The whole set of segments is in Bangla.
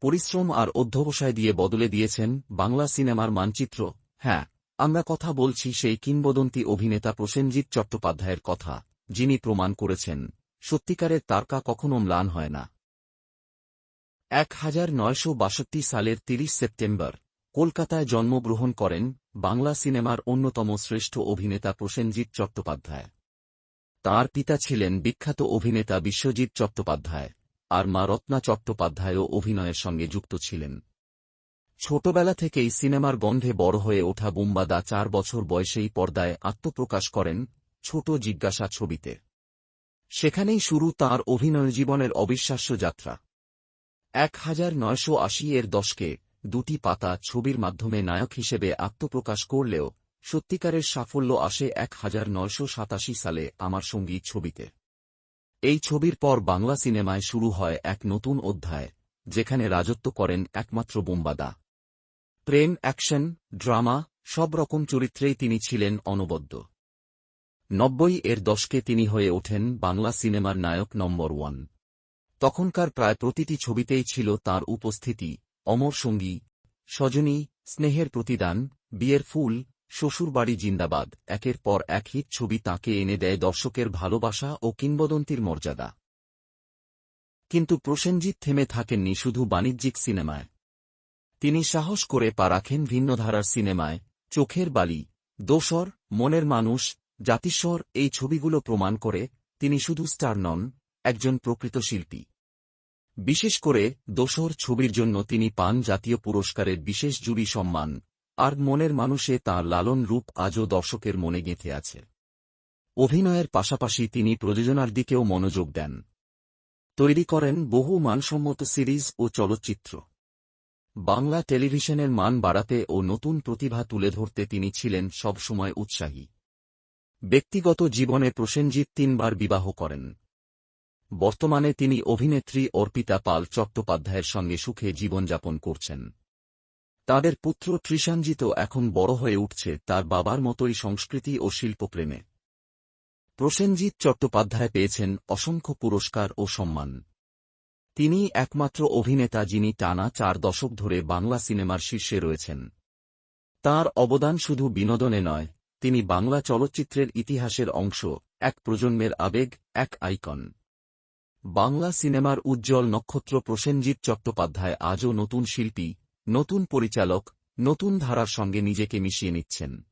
পরিশ্রম আর অধ্যবসায় দিয়ে বদলে দিয়েছেন বাংলা সিনেমার মানচিত্র। হ্যাঁ আমরা কথা বলছি সেই কিংবদন্তি অভিনেতা প্রসেনজিৎ চট্টোপাধ্যায়ের কথা, যিনি প্রমাণ করেছেন, সত্যিকারের তারকা কখনো ম্লান হয় না। এক হাজার নয়শো বাষট্টি সালের তিরিশ সেপ্টেম্বর, কলকাতায় জন্মগ্রহণ করেন বাংলা সিনেমার অন্যতম শ্রেষ্ঠ অভিনেতা প্রসেনজিৎ চট্টোপাধ্যায়। তাঁর পিতা ছিলেন বিখ্যাত অভিনেতা বিশ্বজিৎ চট্টোপাধ্যায়। আর মা রত্না চট্টোপাধ্যায়ও অভিনয়ের সঙ্গে যুক্ত ছিলেন। ছোটবেলা থেকেই সিনেমার গন্ধে বড় হয়ে ওঠা বুম্বাদা চার বছর বয়সেই পর্দায় আত্মপ্রকাশ করেন ছোট জিজ্ঞাসা ছবিতে। সেখানেই শুরু তাঁর অভিনয় জীবনের অবিশ্বাস্য যাত্রা। এক হাজার নয়শো আশি এর দশকে দুটি পাতা ছবির মাধ্যমে নায়ক হিসেবে আত্মপ্রকাশ করলেও সত্যিকারের সাফল্য আসে এক হাজার নয়শো সাতাশি সালে আমার সঙ্গী ছবিতে। এই ছবির পর বাংলা সিনেমায় শুরু হয় এক নতুন অধ্যায়, যেখানে রাজত্ব করেন একমাত্র বোম্বাদা। প্রেম, অ্যাকশন, ড্রামা, সব রকম চরিত্রেই তিনি ছিলেন অনবদ্য। নব্বই এর দশকে তিনি হয়ে ওঠেন বাংলা সিনেমার নায়ক নম্বর ওয়ান। তখনকার প্রায় প্রতিটি ছবিতেই ছিল তার উপস্থিতি, অমর সঙ্গী, সজনী, স্নেহের প্রতিদান, বিয়ের ফুল শ্বশুরবাড়ি জিন্দাবাদ, একের পর এক হিট ছবি তাঁকে এনে দেয় দর্শকের ভালোবাসা ও কিংবদন্তির মর্যাদা। কিন্তু প্রসেনজিৎ থেমে থাকেননি শুধু বাণিজ্যিক সিনেমায়। তিনি সাহস করে পা রাখেন ভিন্নধারার সিনেমায়, চোখের বালি, দোসর, মনের মানুষ, জাতিস্বর, এই ছবিগুলো প্রমাণ করে তিনি শুধু স্টার নন, একজন প্রকৃত শিল্পী। বিশেষ করে দোসর ছবির জন্য তিনি পান জাতীয় পুরস্কারের বিশেষ জুরি সম্মান। আর মনের মানুষে তাঁর লালন রূপ আজও দর্শকের মনে গেঁথে আছে। অভিনয়ের পাশাপাশি তিনি প্রযোজনার দিকেও মনোযোগ দেন। তৈরি করেন বহু মানসম্মত সিরিজ ও চলচ্চিত্র। বাংলা টেলিভিশনের মান বাড়াতে ও নতুন প্রতিভা তুলে ধরতে তিনি ছিলেন সবসময় উৎসাহী। ব্যক্তিগত জীবনে প্রসেনজিৎ তিনবার বিবাহ করেন। বর্তমানে তিনি অভিনেত্রী অর্পিতা পাল চট্টোপাধ্যায়ের সঙ্গে সুখে জীবনযাপন করছেন। তাদের পুত্র ত্রিশাঞ্জিত এখন বড় হয়ে উঠছে তার বাবার মতোই সংস্কৃতি ও শিল্পপ্রেমে। প্রসেনজিৎ চট্টোপাধ্যায় পেয়েছেন অসংখ্য পুরস্কার ও সম্মান। তিনি একমাত্র অভিনেতা যিনি টানা চার দশক ধরে বাংলা সিনেমার শীর্ষে রয়েছেন। তার অবদান শুধু বিনোদনে নয়, তিনি বাংলা চলচ্চিত্রের ইতিহাসের অংশ, এক প্রজন্মের আবেগ, এক আইকন। বাংলা সিনেমার উজ্জ্বল নক্ষত্র প্রসেনজিৎ চট্টোপাধ্যায় আজও নতুন শিল্পী নতুন পরিচালক, নতুন ধারার সঙ্গে নিজেকে মিশিয়ে নিচ্ছেন।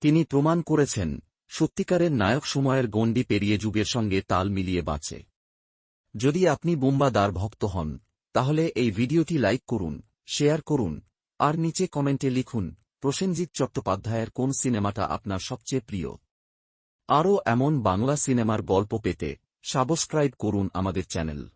তিনি প্রমাণ করেছেন, সত্যিকারের নায়ক সময়ের গণ্ডি পেরিয়ে যুগের সঙ্গে তাল মিলিয়ে বাঁচে। যদি আপনি বোম্বাদার ভক্ত হন, তাহলে এই ভিডিওটি লাইক করুন, শেয়ার করুন, আর নিচে কমেন্টে লিখুন, প্রসেনজিৎ চট্টোপাধ্যায়ের কোন সিনেমাটা আপনার সবচেয়ে প্রিয়? আরও এমন বাংলা সিনেমার গল্প পেতে সাবস্ক্রাইব করুন আমাদের চ্যানেল।